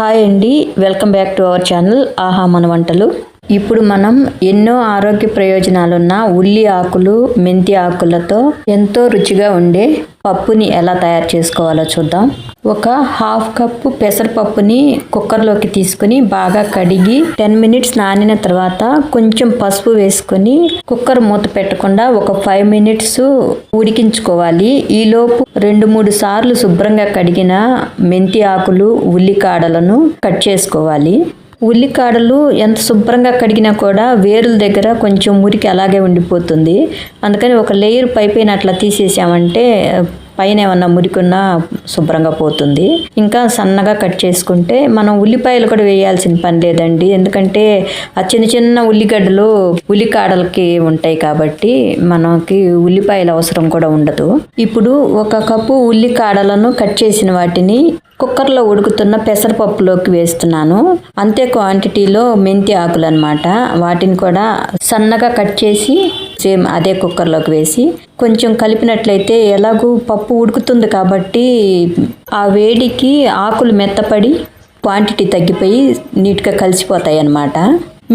Hi అండి welcome back to our channel ఆహా మన వంటలు. ఇప్పుడు మనం ఎన్నో ఆరోగ్య ప్రయోజనాలున్న ఉల్లి ఆకులు మెంతి ఆకులతో ఎంతో రుచిగా ఉండే పప్పుని ఎలా తయారు చేసుకోవాలో చూద్దాం. ఒక హాఫ్ కప్పు పెసరపప్పుని కుక్కర్లోకి తీసుకుని బాగా కడిగి టెన్ మినిట్స్ నానిన తర్వాత కొంచెం పసుపు వేసుకొని కుక్కర్ మూత పెట్టకుండా ఒక ఫైవ్ మినిట్స్ ఉడికించుకోవాలి. ఈలోపు రెండు మూడు సార్లు శుభ్రంగా కడిగిన మెంతి ఆకులు ఉల్లికాడలను కట్ చేసుకోవాలి. ఉల్లికాడలు ఎంత శుభ్రంగా కడిగినా కూడా వేరుల దగ్గర కొంచెం మురికి అలాగే ఉండిపోతుంది. అందుకని ఒక లేయర్ పైపైన అట్లా తీసేసామంటే పైన ఏమన్నా మురికున్నా శుభ్రంగా పోతుంది. ఇంకా సన్నగా కట్ చేసుకుంటే మనం ఉల్లిపాయలు కూడా వేయాల్సిన పని లేదండి. ఎందుకంటే ఆ చిన్న చిన్న ఉల్లిగడ్డలు ఉల్లికాడలకి ఉంటాయి కాబట్టి మనకి ఉల్లిపాయల అవసరం కూడా ఉండదు. ఇప్పుడు ఒక కప్పు ఉల్లికాడలను కట్ చేసిన వాటిని కుక్కర్లో ఉడుకుతున్న పెసరపప్పులోకి వేస్తున్నాను. అంతే క్వాంటిటీలో మెంతి ఆకులు అనమాట వాటిని కూడా సన్నగా కట్ చేసి సేమ్ అదే కుక్కర్లోకి వేసి కొంచెం కలిపినట్లయితే ఎలాగూ పప్పు ఉడుకుతుంది కాబట్టి ఆ వేడికి ఆకులు మెత్తపడి క్వాంటిటీ తగ్గిపోయి నీట్గా కలిసిపోతాయి అన్నమాట.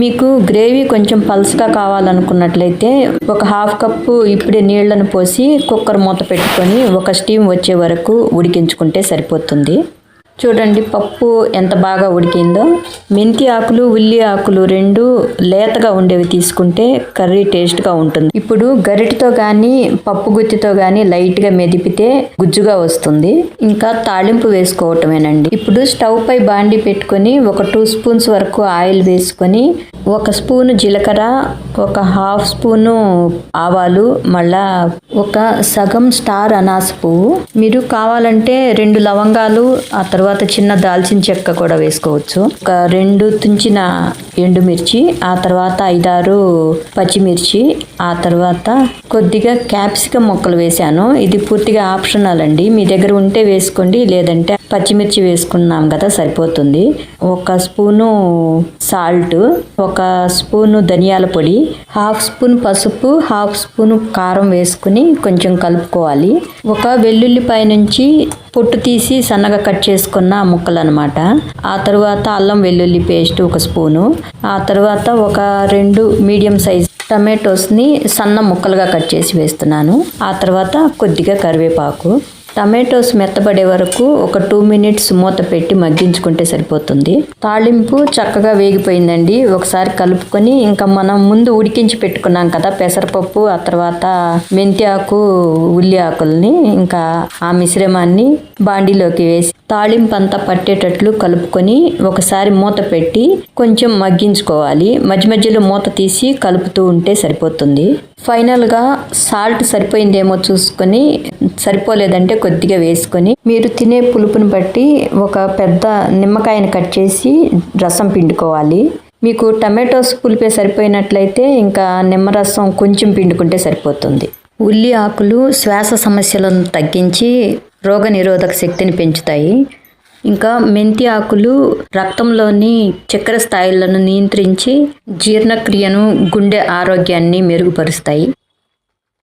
మీకు గ్రేవీ కొంచెం పల్స్గా కావాలనుకున్నట్లయితే ఒక హాఫ్ కప్పు ఇప్పుడే నీళ్ళను పోసి కుక్కర్ మూత పెట్టుకొని ఒక స్టీమ్ వచ్చే వరకు ఉడికించుకుంటే సరిపోతుంది. చూడండి పప్పు ఎంత బాగా ఉడికిందో. మెంతి ఆకులు ఉల్లి ఆకులు రెండు లేతగా ఉండేవి తీసుకుంటే కర్రీ టేస్ట్గా ఉంటుంది. ఇప్పుడు గరిటతో కానీ పప్పు గుత్తితో కానీ లైట్గా మెదిపితే గుజ్జుగా వస్తుంది. ఇంకా తాళింపు వేసుకోవటమేనండి. ఇప్పుడు స్టవ్ పై బాండి పెట్టుకొని ఒక టూ స్పూన్స్ వరకు ఆయిల్ వేసుకొని ఒక స్పూను జీలకర్ర ఒక హాఫ్ స్పూను ఆవాలు మళ్ళా ఒక సగం స్టార్ అనాస పువ్వు. మీరు కావాలంటే రెండు లవంగాలు ఆ తర్వాత చిన్న దాల్చిన చెక్క కూడా వేసుకోవచ్చు. ఒక రెండు తుంచిన ఎండుమిర్చి ఆ తర్వాత ఐదారు పచ్చిమిర్చి ఆ తర్వాత కొద్దిగా క్యాప్సికం మొక్కలు వేశాను. ఇది పూర్తిగా ఆప్షనల్ అండి. మీ దగ్గర ఉంటే వేసుకోండి లేదంటే పచ్చిమిర్చి వేసుకున్నాం కదా సరిపోతుంది. ఒక స్పూను సాల్ట్ ఒక స్పూను ధనియాల పొడి హాఫ్ స్పూన్ పసుపు హాఫ్ స్పూన్ కారం వేసుకుని కొంచెం కలుపుకోవాలి. ఒక వెల్లుల్లిపాయ నుంచి పొట్టు తీసి సన్నగా కట్ చేసుకున్న ముక్కలు అనమాట ఆ తర్వాత అల్లం వెల్లుల్లి పేస్ట్ ఒక స్పూను. ఆ తర్వాత ఒక రెండు మీడియం సైజ్ టమాటోస్ని సన్న ముక్కలుగా కట్ చేసి వేస్తున్నాను. ఆ తర్వాత కొద్దిగా కరివేపాకు. టమాటోస్ మెత్తబడే వరకు ఒక టూ మినిట్స్ మూత పెట్టి మగ్గించుకుంటే సరిపోతుంది. తాళింపు చక్కగా వేగిపోయిందండి. ఒకసారి కలుపుకొని ఇంకా మనం ముందు ఉడికించి పెట్టుకున్నాం కదా పెసరపప్పు ఆ తర్వాత మెంతి ఆకు ఉల్లి ఆకుల్ని ఇంకా ఆ మిశ్రమాన్ని బాండీలోకి వేసి తాళింపు అంతా పట్టేటట్లు కలుపుకొని ఒకసారి మూత పెట్టి కొంచెం మగ్గించుకోవాలి. మధ్య మధ్యలో మూత తీసి కలుపుతూ ఉంటే సరిపోతుంది. ఫైనల్గా సాల్ట్ సరిపోయిందేమో చూసుకొని సరిపోలేదంటే కొద్దిగా వేసుకొని మీరు తినే పులుపుని బట్టి ఒక పెద్ద నిమ్మకాయని కట్ చేసి రసం పిండుకోవాలి. మీకు టమాటోస్ పులిపే సరిపోయినట్లయితే ఇంకా నిమ్మరసం కొంచెం పిండుకుంటే సరిపోతుంది. ఉల్లి ఆకులు శ్వాస సమస్యలను తగ్గించి రోగ నిరోధక శక్తిని పెంచుతాయి. ఇంకా మెంతి ఆకులు రక్తంలోని చక్కెర స్థాయిలను నియంత్రించి జీర్ణక్రియను గుండె ఆరోగ్యాన్ని మెరుగుపరుస్తాయి.